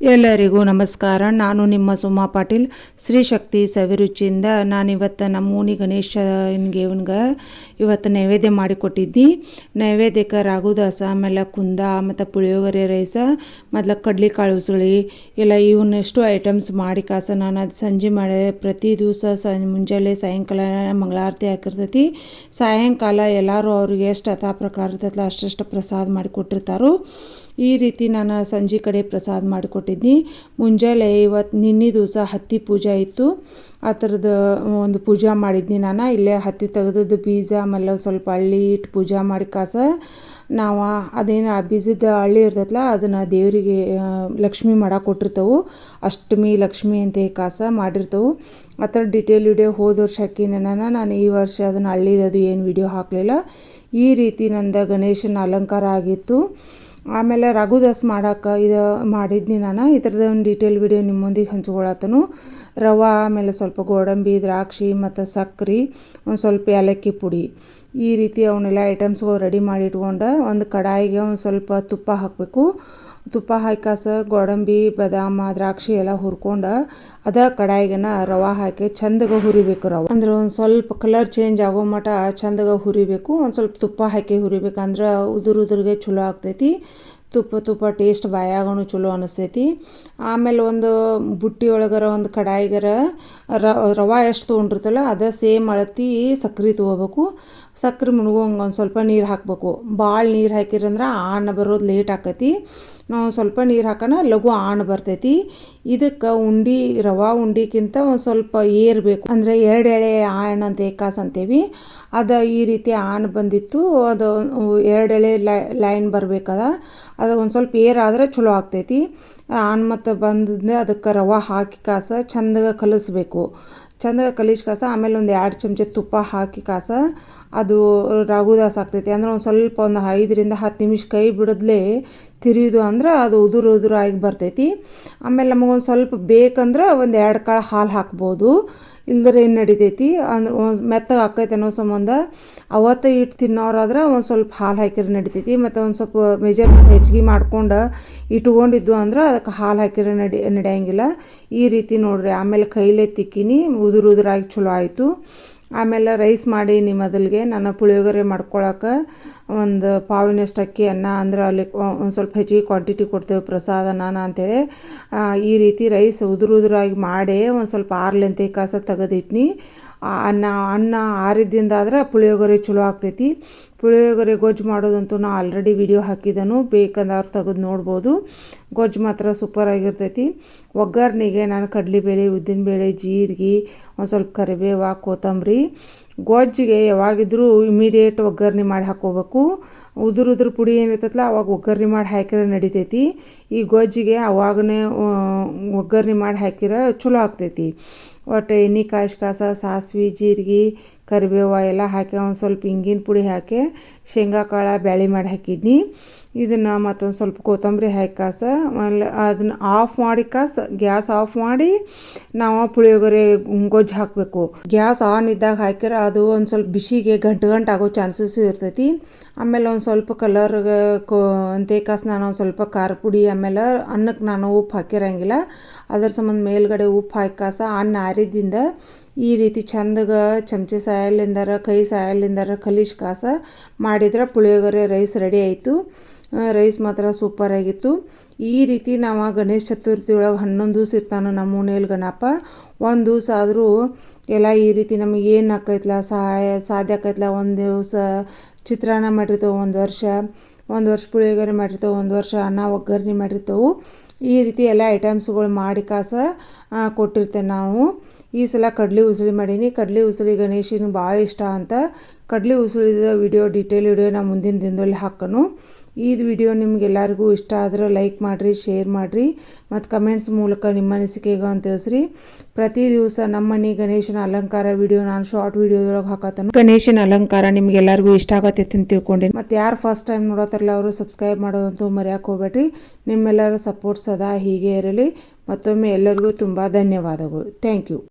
ಎಲ್ಲರಿಗೂ ನಮಸ್ಕಾರ. ನಾನು ನಿಮ್ಮ ಸುಮಾ ಪಾಟೀಲ್. ಶ್ರೀ ಶಕ್ತಿ ಸವಿರುಚಿಯಿಂದ ನಾನಿವತ್ತು ನಮ್ಮ ಓಣಿ ಗಣೇಶನಿಗೆ ಇವನ್ಗೆ ಇವತ್ತು ನೈವೇದ್ಯ ಮಾಡಿಕೊಟ್ಟಿದ್ದಿ. ನೈವೇದ್ಯಕ್ಕೆ ರಾಗುದಾಸ ಆಮೇಲೆ ಕುಂದ ಮತ್ತು ಪುಳಿಯೋಗರೆ ರೈಸ, ಮೊದ್ಲು ಕಡ್ಲಿಕಾಳು ಉಸುಳಿ, ಇಲ್ಲ ಇವನ್ನೆಷ್ಟು ಐಟಮ್ಸ್ ಮಾಡಿ ಕಾಸ. ನಾನು ಅದು ಸಂಜೆ ಮಾಡಿ ಪ್ರತಿ ದಿವಸ ಸ ಮುಂಜಾನೆ ಸಾಯಂಕಾಲ ಮಂಗಳಾರತಿ ಹಾಕಿರ್ತೈತಿ. ಸಾಯಂಕಾಲ ಎಲ್ಲರೂ ಅವ್ರಿಗೆ ಎಷ್ಟು ಅಥಾ ಪ್ರಕಾರ ಇರ್ತೈತಲ್ಲ ಅಷ್ಟೆಷ್ಟು ಪ್ರಸಾದ ಮಾಡಿಕೊಟ್ಟಿರ್ತಾರೋ ಈ ರೀತಿ ನಾನು ಸಂಜೆ ಕಡೆ ಪ್ರಸಾದ ಮಾಡಿಕೊಟ್ಟಿದ್ನಿ ಮುಂಜಾನೆ ಇವತ್ತು ನಿನ್ನೆ ದಿವಸ ಹತ್ತಿ ಪೂಜೆ ಇತ್ತು. ಆ ಥರದ ಒಂದು ಪೂಜೆ ಮಾಡಿದ್ನಿ ನಾನು. ಇಲ್ಲೇ ಹತ್ತಿ ತೆಗೆದದ್ದು ಬೀಜ, ಆಮೇಲೆ ಸ್ವಲ್ಪ ಹಳ್ಳಿ ಇಟ್ಟು ಪೂಜೆ ಮಾಡಿ ಕಾಸ. ನಾವು ಅದೇನು ಆ ಬೀಜದ ಹಳ್ಳಿ ಇರ್ತೈತಲ್ಲ, ಅದನ್ನು ದೇವರಿಗೆ ಲಕ್ಷ್ಮಿ ಮಾಡಕ್ಕೆ ಕೊಟ್ಟಿರ್ತವೆ. ಅಷ್ಟಮಿ, ಲಕ್ಷ್ಮಿ ಅಂತ ಕಾಸ ಮಾಡಿರ್ತವೆ. ಆ ಥರ ಡಿಟೇಲ್ ವಿಡಿಯೋ ಹೋದ ವರ್ಷ ಹಾಕಿನ ನಾನು. ಈ ವರ್ಷ ಅದನ್ನು ಹಳ್ಳಿದದು ಏನು ವಿಡಿಯೋ ಹಾಕಲಿಲ್ಲ. ಈ ರೀತಿ ನಂದು ಗಣೇಶನ ಅಲಂಕಾರ ಆಗಿತ್ತು. ಆಮೇಲೆ ರಘುದಾಸ್ ಮಾಡೋಕೆ ಇದು ಮಾಡಿದ್ನಿ ನಾನು. ಈ ಥರದ ಒಂದು ಡೀಟೇಲ್ ವಿಡಿಯೋ ನಿಮ್ಮ ಮುಂದಿಗೆ ಹಂಚ್ಕೊಳತ್ತನು ರವೆ, ಆಮೇಲೆ ಸ್ವಲ್ಪ ಗೋಡಂಬಿ, ದ್ರಾಕ್ಷಿ ಮತ್ತು ಸಕ್ರೆ, ಒಂದು ಸ್ವಲ್ಪ ಏಲಕ್ಕಿ ಪುಡಿ. ಈ ರೀತಿ ಅವನ್ನೆಲ್ಲ ಐಟಮ್ಸ್ಗಳು ರೆಡಿ ಮಾಡಿ ಇಟ್ಕೊಂಡು ಒಂದು ಕಡಾಯಿಗೆ ಒಂದು ಸ್ವಲ್ಪ ತುಪ್ಪ ಹಾಕಬೇಕು. ತುಪ್ಪ ಹಾಕಾಸ ಗೋಡಂಬಿ, ಬಾದಾಮ, ದ್ರಾಕ್ಷಿ ಎಲ್ಲ ಹುರ್ಕೊಂಡು ಅದ ಕಡಾಯಿಗೆನ ರವೆ ಹಾಕಿ ಚಂದಗ ಹುರಿಬೇಕು ರವ. ಅಂದ್ರೆ ಒಂದು ಸ್ವಲ್ಪ ಕಲರ್ ಚೇಂಜ್ ಆಗೋ ಮಟ ಚಂದಗ ಹುರಿಬೇಕು, ಒಂದು ಸ್ವಲ್ಪ ತುಪ್ಪ ಹಾಕಿ ಹುರಿಬೇಕಂದ್ರೆ ಉದುರು ಉದುರಿಗೆ ಚಲೋ ಆಗ್ತೈತಿ. ತುಪ್ಪ ತುಪ್ಪ ಟೇಸ್ಟ್ ಬಾಯಾಗೂ ಚಲೋ ಅನಿಸ್ತೈತಿ. ಆಮೇಲೆ ಒಂದು ಬುಟ್ಟಿ ಒಳಗರ ಒಂದು ಕಡಾಯಿಗರ ರವೆ ಎಷ್ಟು ತೊಗೊಂಡಿರ್ತಲ್ಲ ಅದೇ ಸೇಮ್ ಅಳತಿ ಸಕ್ಕರೆ ತೊಗೋಬೇಕು. ಸಕ್ಕರೆ ಮುಣಗೋಂಗೆ ಒಂದು ಸ್ವಲ್ಪ ನೀರು ಹಾಕಬೇಕು. ಭಾಳ ನೀರು ಹಾಕಿರಂದ್ರೆ ಆಣ ಬರೋದು ಲೇಟ್ ಆಕೈತಿ. ನಾವು ಸ್ವಲ್ಪ ನೀರು ಹಾಕೋಣ, ಲಘು ಆಣ ಬರ್ತೈತಿ. ಇದಕ್ಕೆ ಉಂಡೆ, ರವಾ ಉಂಡಿಕ್ಕಿಂತ ಒಂದು ಸ್ವಲ್ಪ ಏರಬೇಕು ಅಂದರೆ ಎರಡು ಎಳೆ ಆಣ ಅಂತ ಏಕಾಸ್ ಅಂತೇವಿ. ಅದು ಈ ರೀತಿ ಆಣ ಬಂದಿತ್ತು. ಅದು ಎರಡು ಎಳೆ ಲೈನ್ ಬರಬೇಕದ. ಅದು ಒಂದು ಸ್ವಲ್ಪ ಏರಾದರೆ ಚಲೋ ಆಗ್ತೈತಿ. ಆಣ್ ಮತ್ತು ಬಂದ ಅದಕ್ಕೆ ರವೆ ಹಾಕಿ ಕಾಸ ಚಂದಗೆ ಕಲಿಸ್ಬೇಕು. ಚಂದಗೆ ಕಲಿಸಿ ಕಾಸ, ಆಮೇಲೆ ಒಂದು ಎರಡು ಚಮಚ ತುಪ್ಪ ಹಾಕಿ ಕಾಸ. ಅದು ರಾಗುದಾಸ ಆಗ್ತೈತಿ. ಅಂದ್ರೆ ಒಂದು ಸ್ವಲ್ಪ ಒಂದು ಐದರಿಂದ ಹತ್ತು ನಿಮಿಷ ಕೈ ಬಿಡದ್ಲೇ ತಿರಿಯೋದು ಅಂದ್ರೆ ಅದು ಉದುರು ಉದುರಾಗಿ ಬರ್ತೈತಿ. ಆಮೇಲೆ ನಮಗೊಂದು ಸ್ವಲ್ಪ ಬೇಕಂದ್ರೆ ಒಂದು ಎರಡು ಕಾಳು ಹಾಲು ಹಾಕ್ಬೋದು. ಇಲ್ದ್ರೆ ಏನು ನಡಿತೈತಿ? ಅಂದ್ರೆ ಒಂದು ಮೆತ್ತಗೆ ಆಕೈತೆ ಅನ್ನೋ ಸಂಬಂಧ ಅವತ್ತು ಇಟ್ಟು ತಿನ್ನೋರಾದ್ರೆ ಒಂದು ಸ್ವಲ್ಪ ಹಾಲು ಹಾಕಿದ್ರೆ ನಡಿತೈತಿ, ಮತ್ತು ಒಂದು ಸ್ವಲ್ಪ ಮೆಜರ್ಮೆಂಟ್ ಹೆಚ್ಚಿಗೆ ಮಾಡ್ಕೊಂಡು ಇಟ್ಕೊಂಡಿದ್ದು ಅಂದ್ರೆ ಅದಕ್ಕೆ ಹಾಲು ಹಾಕಿದ್ರೆ ನಡಿ, ನಡೆಯಂಗಿಲ್ಲ. ಈ ರೀತಿ ನೋಡಿರಿ, ಆಮೇಲೆ ಕೈಲೇ ತಿಕ್ಕಿನಿ, ಉದುರು ಉದುರಾಗಿ ಚಲೋ ಆಯಿತು. ಆಮೇಲೆ ರೈಸ್ ಮಾಡಿ ನಿಮ್ಮ ಮೊದಲಿಗೆ ನಾನು ಪುಳಿಯೋಗರೆ ಮಾಡ್ಕೊಳಕ್ಕೆ ಒಂದು ಪಾವಿನಷ್ಟು ಅನ್ನ ಅಂದ್ರೆ ಅಲ್ಲಿ ಒಂದು ಸ್ವಲ್ಪ ಹೆಚ್ಚಿಗೆ ಕ್ವಾಂಟಿಟಿ ಕೊಡ್ತೇವೆ, ಪ್ರಸಾದ ನಾನು ಅಂತೇಳಿ. ಈ ರೀತಿ ರೈಸ್ ಉದುರು ಉದುರಾಗಿ ಮಾಡಿ ಒಂದು ಸ್ವಲ್ಪ ಆರ್ಲೆಂತೆ ಕಾಸ ತೆಗೆದಿಟ್ನಿ. ಅನ್ನ ಅನ್ನ ಆರಿದ್ದಿಂದ ಆದ್ರೆ ಪುಳಿಯೋಗರೆ ಚಲೋ ಆಗ್ತೈತಿ. ಪುಳಿಯೋಗರೆ ಗೊಜ್ಜು ಮಾಡೋದಂತೂ ನಾ ಆಲ್ರೆಡಿ ವಿಡಿಯೋ ಹಾಕಿದನು. ಬೇಕಂದ್ರೆ ತೆಗೆದು ನೋಡ್ಬೋದು. ಗೊಜ್ಜು ಮಾತ್ರ ಸೂಪರಾಗಿರ್ತೈತಿ ಒಗ್ಗರಣೆಗೆ ನಾನು ಕಡಲೆಬೇಳೆ, ಉದ್ದಿನಬೇಳೆ, ಜೀರಿಗೆ, ಒಂದು ಸ್ವಲ್ಪ ಕರಿಬೇವು, ಕೊತ್ತಂಬರಿ. ಗೊಜ್ಜಿಗೆ ಯಾವಾಗಿದ್ರೂ ಇಮಿಡಿಯೇಟ್ ಒಗ್ಗರಣೆ ಮಾಡಿ ಹಾಕ್ಕೋಬೇಕು. ಉದುರು ಉದುರು ಪುಡಿ ಏನಿರ್ತೈತಲ್ಲ ಅವಾಗ ಒಗ್ಗರಣೆ ಮಾಡಿ ಹಾಕಿದ್ರೆ ನಡಿತೈತಿ. ಈ ಗೊಜ್ಜಿಗೆ ಅವಾಗನೇ ಒಗ್ಗರಣೆ ಮಾಡಿ ಹಾಕಿದ್ರೆ ಚಲೋ ಆಗ್ತೈತಿ. ಒಟ್ಟು ಎಣ್ಣೆ ಕಾಯಿ ಕಾಸ, ಸಾಸ್ವೆ, ಜೀರಿಗೆ, ಕರಿಬೇವು ಎಲ್ಲ ಹಾಕಿ ಒಂದು ಸ್ವಲ್ಪ ಇಂಗಿನ ಪುಡಿ ಹಾಕಿ ಶೇಂಗಾ, ಕಾಳು, ಬ್ಯಾಳಿ ಮಾಡಿ ಹಾಕಿದ್ನಿ. ಇದನ್ನು ಮತ್ತೊಂದು ಸ್ವಲ್ಪ ಕೊತ್ತಂಬರಿ ಹಾಕಿ ಕಾಸ, ಆಮೇಲೆ ಅದನ್ನು ಆಫ್ ಮಾಡಿ ಕಾಸ, ಗ್ಯಾಸ್ ಆಫ್ ಮಾಡಿ ನಾವು ಪುಳಿಯೋಗರೆ ಗೊಜ್ಜು ಹಾಕಬೇಕು. ಗ್ಯಾಸ್ ಆನ್ ಇದ್ದಾಗ ಹಾಕಿದ್ರೆ ಅದು ಒಂದು ಸ್ವಲ್ಪ ಬಿಸಿಗೆ ಗಂಟು ಗಂಟು ಆಗೋ ಚಾನ್ಸಸ್ಸು ಇರ್ತೈತಿ. ಆಮೇಲೆ ಒಂದು ಸ್ವಲ್ಪ ಕಲರ್ ಕೊ, ಅಂತೇ ಕಾಸು ನಾನು ಒಂದು ಸ್ವಲ್ಪ ಖಾರ ಪುಡಿ, ಆಮೇಲೆ ಅನ್ನಕ್ಕೆ ನಾನು ಉಪ್ಪು ಹಾಕಿರಂಗಿಲ್ಲ. ಅದ್ರ ಸಂಬಂಧ ಮೇಲ್ಗಡೆ ಉಪ್ಪು ಹಾಕಿ ಕಾಸ, ಅನ್ನ ಆರಿದಿಂದ ಈ ರೀತಿ ಚಂದಗ ಚಮಚೆ ಸಾಯಲ್ಲಿಂದರ ಕೈ ಸಾಯಲ್ಲಿಂದರ ಕಲಿಶ್ ಕಾಸ ಮಾಡಿದ್ರೆ ಪುಳಿಯೋಗರೆ ರೈಸ್ ರೆಡಿ ಆಯಿತು. ರೈಸ್ ಮಾತ್ರ ಸೂಪರಾಗಿತ್ತು ಈ ರೀತಿ ನಾವು ಗಣೇಶ ಚತುರ್ಥಿ ಒಳಗೆ ಹನ್ನೊಂದು ದಿವ್ಸ ಇರ್ತಾನೆ ನಮ್ಮ ಮನೇಲಿ ಗಣಪ. ಒಂದು ದಿವಸ ಆದರೂ ಎಲ್ಲ ಈ ರೀತಿ ನಮಗೆ ಏನು ಆಕೈತ್ಲ ಸಹಾಯ ಸಾಧ್ಯ ಆಕೈತ್ಲ ಒಂದು ದಿವಸ ಚಿತ್ರಾನ್ನ ಮಾಡಿರ್ತೇವೆ ಒಂದು ವರ್ಷ. ಒಂದು ವರ್ಷ ಪುಳಿಯೋಗರೆ ಮಾಡಿರ್ತೇವೆ, ಒಂದು ವರ್ಷ ಅನ್ನ, ಒಗ್ಗರಣೆ ಮಾಡಿರ್ತೇವೆ. ಈ ರೀತಿ ಎಲ್ಲ ಐಟಮ್ಸ್ಗಳು ಮಾಡಿ ಕಾಸ ಕೊಟ್ಟಿರ್ತೇವೆ ನಾವು. ಈ ಸಲ ಕಡ್ಲೆ ಉಸುಳಿ ಮಾಡೀನಿ. ಕಡ್ಲಿ ಉಸುಳಿ ಗಣೇಶನಿಗೆ ಭಾಳ ಇಷ್ಟ ಅಂತ ಕಡ್ಲೆ ಉಸುಳಿದ ವಿಡಿಯೋ ಡೀಟೇಲ್ ವಿಡಿಯೋ ನಾ ಮುಂದಿನ ದಿನದಲ್ಲಿ ಹಾಕೋನು. ಈ ವಿಡಿಯೋ ನಿಮ್ಗೆಲ್ಲರಿಗೂ ಇಷ್ಟ ಆದರೆ ಲೈಕ್ ಮಾಡಿರಿ, ಶೇರ್ ಮಾಡಿರಿ, ಮತ್ತು ಕಮೆಂಟ್ಸ್ ಮೂಲಕ ನಿಮ್ಮ ಅನಿಸಿಕೆಗೆ ಅಂತ ತಿಳಿಸ್ರಿ. ಪ್ರತಿ ದಿವಸ ನಮ್ಮ ಮನೆ ಗಣೇಶನ ಅಲಂಕಾರ ವಿಡಿಯೋ ನಾನು ಶಾರ್ಟ್ ವಿಡಿಯೋದೊಳಗೆ ಹಾಕತ್ತಾನು. ಗಣೇಶನ ಅಲಂಕಾರ ನಿಮ್ಗೆಲ್ಲರಿಗೂ ಇಷ್ಟ ಆಗತ್ತೆ ಅಂತ ತಿಳ್ಕೊಂಡೆ. ಮತ್ತು ಯಾರು ಫಸ್ಟ್ ಟೈಮ್ ನೋಡೋತಾರಲ್ಲ ಅವರು ಸಬ್ಸ್ಕ್ರೈಬ್ ಮಾಡೋದಂತೂ ಮರೆಯೋಕೆ ಹೋಗ್ಬೇಡ್ರಿ. ನಿಮ್ಮೆಲ್ಲರ ಸಪೋರ್ಟ್ ಸದಾ ಹೀಗೆ ಇರಲಿ. ಮತ್ತೊಮ್ಮೆ ಎಲ್ಲರಿಗೂ ತುಂಬ ಧನ್ಯವಾದಗಳು. Thank you